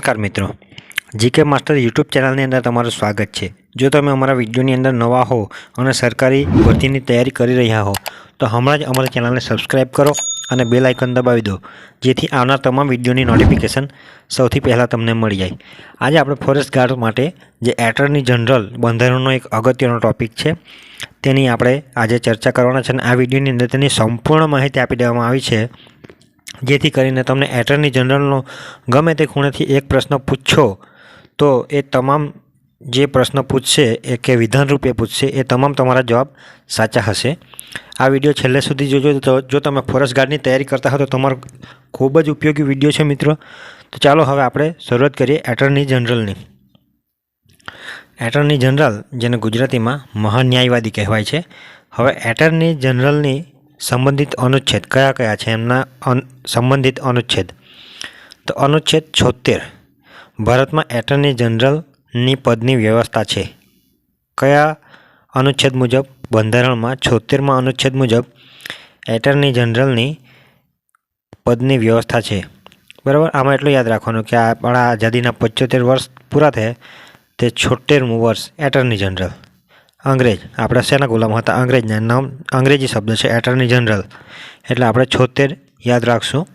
નમસ્કાર મિત્રો. GK master YouTube ચેનલની અંદર તમારું સ્વાગત છે. જો તમે અમારા વિડીયોની અંદર નવા હો અને સરકારી ભરતીની તૈયારી કરી રહ્યા હો, તો હમણાં જ અમારી ચેનલને સબસ્ક્રાઈબ કરો અને બેલ આઇકન દબાવી દો, જેથી આવનાર તમામ વિડીયોની નોટિફિકેશન સૌથી પહેલાં તમને મળી જાય. આજે આપણે ફોરેસ્ટ ગાર્ડ માટે જે એટર્ની જનરલ બંધારણનો એક અગત્યનો ટોપિક છે, તેની આપણે આજે ચર્ચા કરવાના છે અને આ વિડીયોની અંદર તેની સંપૂર્ણ માહિતી આપી દેવામાં આવી છે. જેથી કરીને તમને એટર્ની જનરલનો ગમે તે ખૂણેથી એક પ્રશ્ન પૂછો, તો એ તમામ જે પ્રશ્ન પૂછશે, એ કે વિધાન રૂપે પૂછશે, એ તમામ તમારા જવાબ સાચા હશે. આ વીડિયો છેલ્લે સુધી જોજો, તો જો તમે ફોરેસ્ટ ગાર્ડની તૈયારી કરતા હો, તો તમારો ખૂબ જ ઉપયોગી વીડિયો છે મિત્રો. તો ચાલો હવે આપણે શરૂઆત કરીએ એટર્ની જનરલની એટર્ની જનરલ જેને ગુજરાતીમાં મહાન ન્યાયવાદી કહેવાય છે, હવે એટર્ની જનરલની સંબંધિત અનુચ્છેદ કયા કયા છે એમના સંબંધિત અનુચ્છેદ? તો અનુચ્છેદ છોતેર ભારતમાં એટર્ની જનરલની પદની વ્યવસ્થા છે. કયા અનુચ્છેદ મુજબ? બંધારણમાં છોતેરમાં અનુચ્છેદ મુજબ એટર્ની જનરલની પદની વ્યવસ્થા છે. બરાબર? આમાં એટલું યાદ રાખવાનું કે આપણા આઝાદીના પંચોતેર વર્ષ પૂરા થયા, તે છોતેરમું વર્ષ એટર્ની જનરલ. અંગ્રેજ. આપણા શેના ગુલામ હતા? અંગ્રેજના નામ, અંગ્રેજી શબ્દ છે એટર્ની જનરલ એટલે આપણે છોતેર યાદ રાખશું.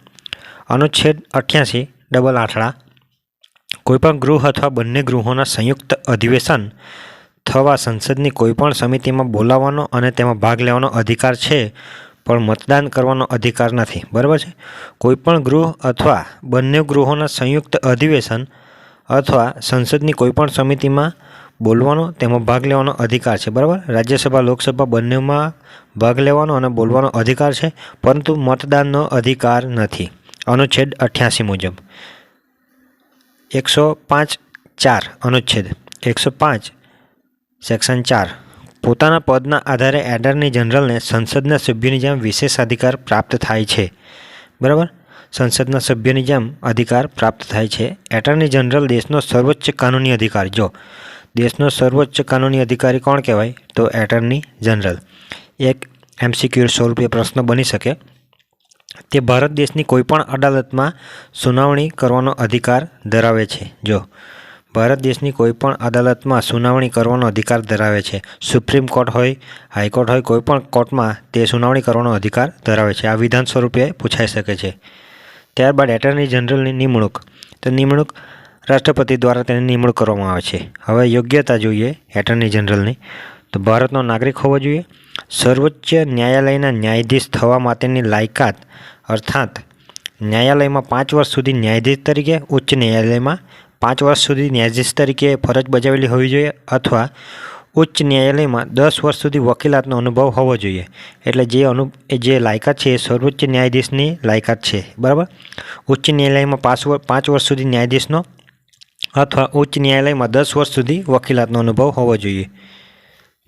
અનુચ્છેદ અઠ્યાસી, ડબલ આઠડા કોઈપણ ગૃહ અથવા બંને ગૃહોના સંયુક્ત અધિવેશન થવા સંસદની કોઈપણ સમિતિમાં બોલાવવાનો અને તેમાં ભાગ લેવાનો અધિકાર છે, પણ મતદાન કરવાનો અધિકાર નથી. બરાબર છે? કોઈપણ ગૃહ અથવા બંને ગૃહોના સંયુક્ત અધિવેશન અથવા સંસદની કોઈપણ સમિતિમાં બોલવાનો, તેમાં ભાગ લેવાનો અધિકાર છે, બરાબર? રાજ્યસભા, લોકસભા બંનેમાં ભાગ લેવાનો અને બોલવાનો અધિકાર છે, પરંતુ મતદાનનો અધિકાર નથી. અનુચ્છેદ અઠ્યાસી મુજબ. એકસો પાંચ ચાર, અનુચ્છેદ. એકસો પાંચ, સેક્શન ચાર. પોતાના પદના આધારે એડર્ની જનરલને સંસદના સભ્યોની જેમ વિશેષ અધિકાર પ્રાપ્ત થાય છે, બરાબર? સંસદના સભ્યોની જેમ અધિકાર પ્રાપ્ત થાય છે. એટર્ની જનરલ દેશનો સર્વોચ્ચ કાનૂની અધિકાર. જો દેશનો સર્વોચ્ચ કાનૂની અધિકારી કોણ કહેવાય? તો એટર્ની જનરલ. એક એમસીક્યુ સ્વરૂપે પ્રશ્ન બની શકે. તે ભારત દેશની કોઈપણ અદાલતમાં સુનાવણી કરવાનો અધિકાર ધરાવે છે. જો ભારત દેશની કોઈપણ અદાલતમાં સુનાવણી કરવાનો અધિકાર ધરાવે છે. સુપ્રીમ કોર્ટ હોય, હાઈકોર્ટ હોય, કોઈપણ કોર્ટમાં તે સુનાવણી કરવાનો અધિકાર ધરાવે છે. આ વિધાન સ્વરૂપે પૂછાઈ શકે છે. ત્યારબાદ એટર્ની જનરલની નિમણૂક. તો નિમણૂક રાષ્ટ્રપતિ દ્વારા તેની નિમણૂક કરવામાં આવે છે. હવે યોગ્યતા જોઈએ એટર્ની જનરલની. તો ભારતનો નાગરિક હોવો જોઈએ. સર્વોચ્ચ ન્યાયાલયના ન્યાયાધીશ થવા માટેની લાયકાત, અર્થાત ન્યાયાલયમાં પાંચ વર્ષ સુધી ન્યાયાધીશ તરીકે, ઉચ્ચ ન્યાયાલયમાં પાંચ વર્ષ સુધી ન્યાયાધીશ તરીકે ફરજ બજાવેલી હોવી જોઈએ અથવા ઉચ્ચ ન્યાયાલયમાં દસ વર્ષ સુધી વકીલાતનો અનુભવ હોવો જોઈએ. એટલે જે અનુ, જે લાયકાત છે એ સર્વોચ્ચ ન્યાયાધીશની લાયકાત છે. બરાબર? ઉચ્ચ ન્યાયાલયમાં પાંચ પાંચ વર્ષ સુધી ન્યાયાધીશનો અથવા ઉચ્ચ ન્યાયાલયમાં દસ વર્ષ સુધી વકીલાતનો અનુભવ હોવો જોઈએ.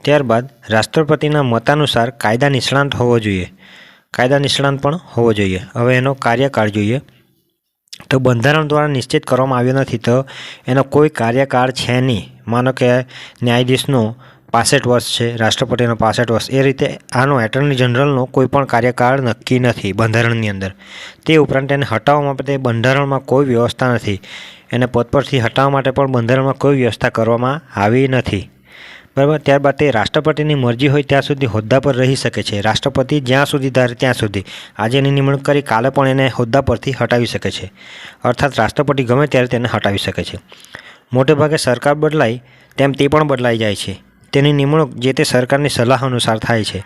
ત્યારબાદ રાષ્ટ્રપતિના મતાનુસાર કાયદા નિષ્ણાંત હોવો જોઈએ. કાયદા નિષ્ણાંત પણ હોવો જોઈએ. હવે એનો કાર્યકાળ જોઈએ. તો બંધારણ દ્વારા નિશ્ચિત કરવામાં આવ્યો નથી તો એનો કોઈ કાર્યકાળ છે નહીં. માનો કે ન્યાયાધીશનો પાસઠ વર્ષ છે, રાષ્ટ્રપતિનો પાસઠ વર્ષ. એ રીતે આનો એટર્ની જનરલનો કોઈ પણ કાર્યકાળ નક્કી નથી બંધારણની અંદર. તે ઉપરાંત એને હટાવવા માટે બંધારણમાં કોઈ વ્યવસ્થા નથી. એને પદ પરથી હટાવવા માટે પણ બંધારણમાં કોઈ વ્યવસ્થા કરવામાં આવી નથી. બરાબર? ત્યારબાદ તે રાષ્ટ્રપતિની મરજી હોય ત્યાં સુધી હોદ્દા પર રહી શકે છે. રાષ્ટ્રપતિ જ્યાં સુધી ધારે ત્યાં સુધી. આજે એની નિમણૂક કરી કાલે પણ એને હોદ્દા પરથી હટાવી શકે છે. અર્થાત રાષ્ટ્રપતિ ગમે ત્યારે તેને હટાવી શકે છે. મોટે ભાગે સરકાર બદલાય તેમ તે પણ બદલાઈ જાય છે. તેની નિમણૂક જે તે સરકારની સલાહ અનુસાર થાય છે.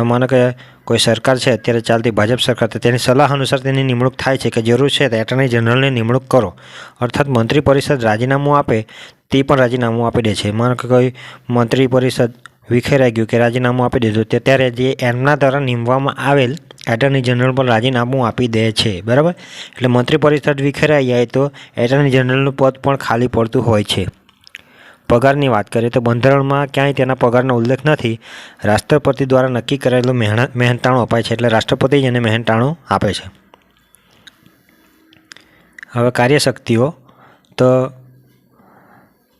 માનો કે કોઈ સરકાર છે, અત્યારે ચાલતી ભાજપ સરકાર, તો તેની સલાહ અનુસાર તેની નિમણૂક થાય છે કે જરૂર છે તો એટર્ની જનરલની નિમણૂક કરો. અર્થાત મંત્રી પરિષદ રાજીનામું આપે, તે પણ રાજીનામું આપી દે છે. માનો કે કોઈ મંત્રી પરિષદ વિખેરાઈ ગયું કે રાજીનામું આપી દીધું, તે ત્યારે જે એમના દ્વારા નીમવામાં આવેલ એટર્ની જનરલ પર રાજીનામું આપી દે છે. બરાબર? એટલે મંત્રી પરિષદ વિખેરાઈ જાય તો એટર્ની જનરલનું પદ પણ ખાલી પડતું હોય છે. પગારની વાત કરીએ તો બંધારણમાં ક્યાંય તેના પગારનો ઉલ્લેખ નથી. રાષ્ટ્રપતિ દ્વારા નક્કી કરેલું મહેનત મહેનતાણું અપાય છે એટલે રાષ્ટ્રપતિ જ એને મહેનતાણું આપે છે. હવે કાર્યશક્તિઓ, તો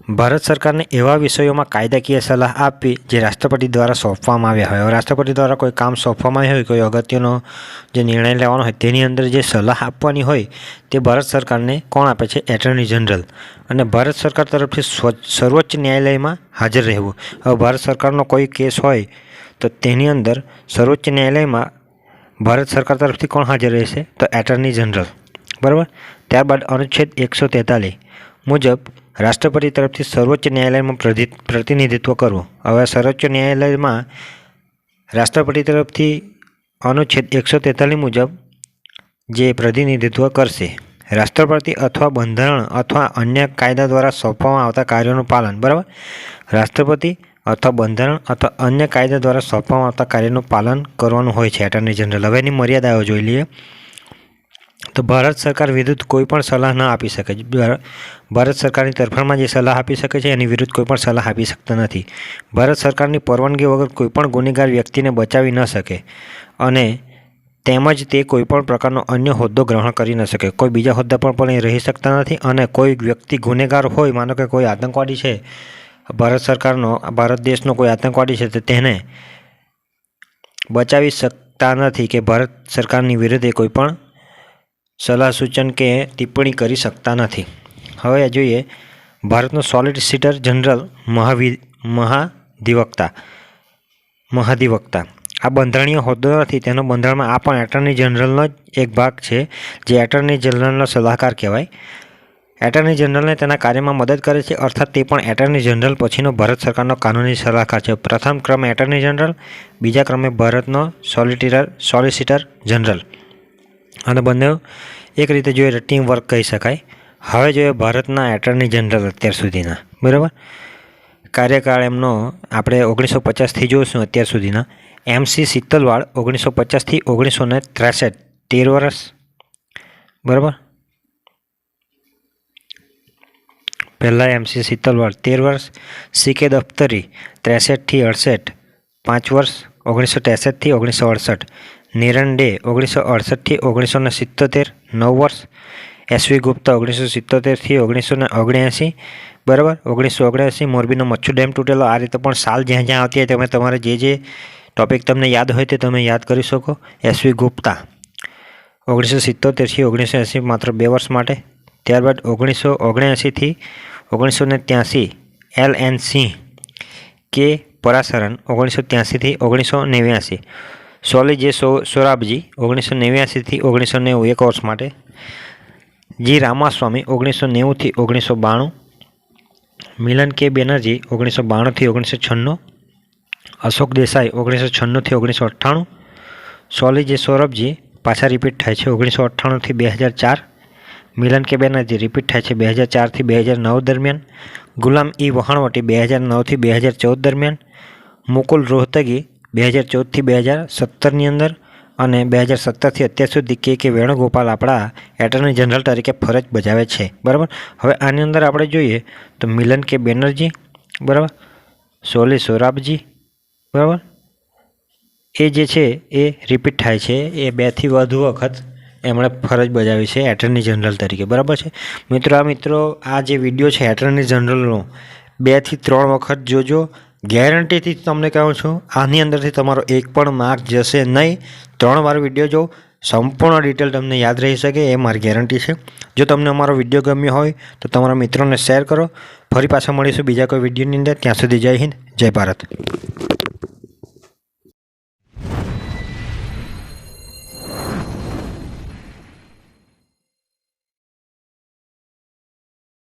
ભારત સરકારને એવા વિષયોમાં કાયદાકીય સલાહ આપવી જે રાષ્ટ્રપતિ દ્વારા સોંપવામાં આવ્યા હોય. રાષ્ટ્રપતિ દ્વારા કોઈ કામ સોંપવામાં આવ્યું હોય, કોઈ અગત્યનો જે નિર્ણય લેવાનો હોય, તેની અંદર જે સલાહ આપવાની હોય, તે ભારત સરકારને કોણ આપે છે? Attorney general. અને ભારત સરકાર તરફથી સર્વોચ્ચ ન્યાયાલયમાં હાજર રહેવું. હવે ભારત સરકારનો કોઈ કેસ હોય, તો તેની અંદર સર્વોચ્ચ ન્યાયાલયમાં ભારત સરકાર તરફથી કોણ હાજર રહેશે? તો એટર્ની જનરલ. બરાબર? ત્યારબાદ અનુચ્છેદ એકસો તેતાલીસ મુજબ રાષ્ટ્રપતિ તરફથી સર્વોચ્ચ ન્યાયાલયમાં પ્રતિ- પ્રતિનિધિત્વ કરવું. હવે સર્વોચ્ચ ન્યાયાલયમાં રાષ્ટ્રપતિ તરફથી અનુચ્છેદ એકસો તેતાલીસ મુજબ જે પ્રતિનિધિત્વ કરશે. રાષ્ટ્રપતિ અથવા બંધારણ અથવા અન્ય કાયદા દ્વારા સોંપવામાં આવતા કાર્યોનું પાલન, બરાબર? રાષ્ટ્રપતિ અથવા બંધારણ અથવા અન્ય કાયદા દ્વારા સોંપવામાં આવતા કાર્યનું પાલન કરવાનું હોય છે. એટર્ની જનરલ હવેની મર્યાદાઓ જોઈ લઈએ. તો ભારત સરકાર વિરુદ્ધ કોઈ પણ સલાહ ન આપી શકે. ભાર- ભારત સરકારની તરફેણમાં જે સલાહ આપી શકે છે, એની વિરુદ્ધ કોઈ પણ સલાહ આપી શકતા નથી. ભારત સરકારની પરવાનગી વગર કોઈ પણ ગુનેગાર વ્યક્તિને બચાવી ન શકે અને તેમજ તે કોઈ પણ પ્રકારનો અન્ય હોદ્દો ગ્રહણ કરી ન શકે. કોઈ બીજા હોદ્દા પર પણ રહી શકતા નથી અને કોઈ વ્યક્તિ ગુનેગાર હોય, માનો કે કોઈ આતંકવાદી છે, ભારત સરકારનો, ભારત દેશનો કોઈ આતંકવાદી છે, તો તેને બચાવી શકતા નથી કે ભારત સરકારની વિરુદ્ધે કોઈ પણ સલાહ સૂચન કે ટિપ્પણી કરી શકતા નથી. હવે જોઈએ ભારતનો સોલિસિટર જનરલ મહાવિ, મહાધિવક્તા મહાધિવક્તા. આ બંધારણીય હોદ્દો નથી તેનો બંધારણમાં આ પણ એટર્ની જનરલનો જ એક ભાગ છે, જે એટર્ની જનરલનો સલાહકાર કહેવાય. એટર્ની જનરલને તેના કાર્યમાં મદદ કરે છે, અર્થાત તે પણ એટર્ની જનરલ પછીનો ભારત સરકારનો કાનૂની સલાહકાર છે. પ્રથમ ક્રમે એટર્ની જનરલ બીજા ક્રમે ભારતનો સોલિટિટર સોલિસિટર જનરલ અને બંને એક રીતે જોઈએ તો ટીમ વર્ક કહી શકાય. હવે જોઈએ ભારતના એટર્ની જનરલ અત્યાર સુધીના, બરાબર? કાર્યકાળ એમનો આપણે ઓગણીસો પચાસથી જોઈશું અત્યાર સુધીના. એમસી શીતલવાડ ઓગણીસો પચાસથી ઓગણીસો ને ત્રેસઠ, તેર વર્ષ, બરાબર? પહેલાં એમસી શીતલવાડ તેર વર્ષ સીકે દફતરી ત્રેસઠથી અડસઠ, પાંચ વર્ષ ઓગણીસો ત્રેસઠથી ઓગણીસો અડસઠ નિરન ડે ઓગણીસો અડસઠથી ઓગણીસો ને સિત્તોતેર નવ વર્ષ એસવી ગુપ્તા ઓગણીસો સિત્તોતેરથી ઓગણીસો ને ઓગણ્યાસી બરાબર ઓગણીસો ઓગણ્યાસી મોરબીનો મચ્છુ ડેમ તૂટેલો, આ રીતે પણ સાલ જ્યાં જ્યાં આવતી હોય તમે તમારે જે જે ટોપિક તમને યાદ હોય તે તમે યાદ કરી શકો. S V Gupta. ઓગણીસો સિત્તોતેરથી ઓગણીસો એંસી માત્ર બે વર્ષ માટે. ત્યારબાદ ઓગણીસો ઓગણ્યાસીથી ઓગણીસો ને ત્યાંસી, એલ એન સિંહ કે પરાશરન ઓગણીસો ત્યાંસીથી ઓગણીસો નેવ્યાસી. સોલી જે સો સોરાબજી ઓગણીસો નેવ્યાસીથી ઓગણીસો નેવું, એક વર્ષ માટે. જી રામાસ્વામી ઓગણીસો નેવુંથી ઓગણીસો બાણું. મિલન કે બેનર્જી ઓગણીસો બાણુંથી ઓગણીસો છન્નું. અશોક દેસાઈ ઓગણીસો છન્નુંથી ઓગણીસો અઠ્ઠાણું. સોલી જે સૌરભજી પાછા રિપીટ થાય છે ઓગણીસો અઠ્ઠાણુંથી બે હજાર ચાર. મિલન કે બેનર્જી રિપીટ થાય છે બે હજાર ચારથી બે હજાર નવ દરમિયાન. ગુલામ ઈ વહાણવટી બે હજાર નવથી બે હજાર ચૌદ દરમિયાન. મુકુલ રોહતગી બે હજાર ચૌદથી બે હજાર સત્તરની અંદર અને બે હજાર સત્તરથી અત્યાર સુધી કે કે વેણુગોપાલ આપણા એટર્ની જનરલ તરીકે ફરજ બજાવે છે. બરાબર? હવે આની અંદર આપણે જોઈએ તો મિલન કે બેનર્જી, બરાબર? સોલી સોરાબજી, બરાબર? એ જે છે એ રિપીટ થાય છે. એ બેથી વધુ વખત એમણે ફરજ બજાવી છે એટર્ની જનરલ તરીકે. બરાબર છે? મિત્રો, આ મિત્રો, આ જે વીડિયો છે એટર્ની જનરલનો, બેથી ત્રણ વખત જોજો. ગેરંટીથી તમને કહું છું, આની અંદરથી તમારો એક પણ માર્ક જશે નહીં. ત્રણ વાર વીડિયો જો સંપૂર્ણ ડિટેલ તમને યાદ રહી શકે, એ મારી ગેરંટી છે. જો તમને અમારો વીડિયો ગમ્યો હોય, તો તમારા મિત્રોને શેર કરો. ફરી પાછા મળીશું બીજા કોઈ વિડીયોની અંદર. ત્યાં સુધી જય હિન્દ, જય ભારત.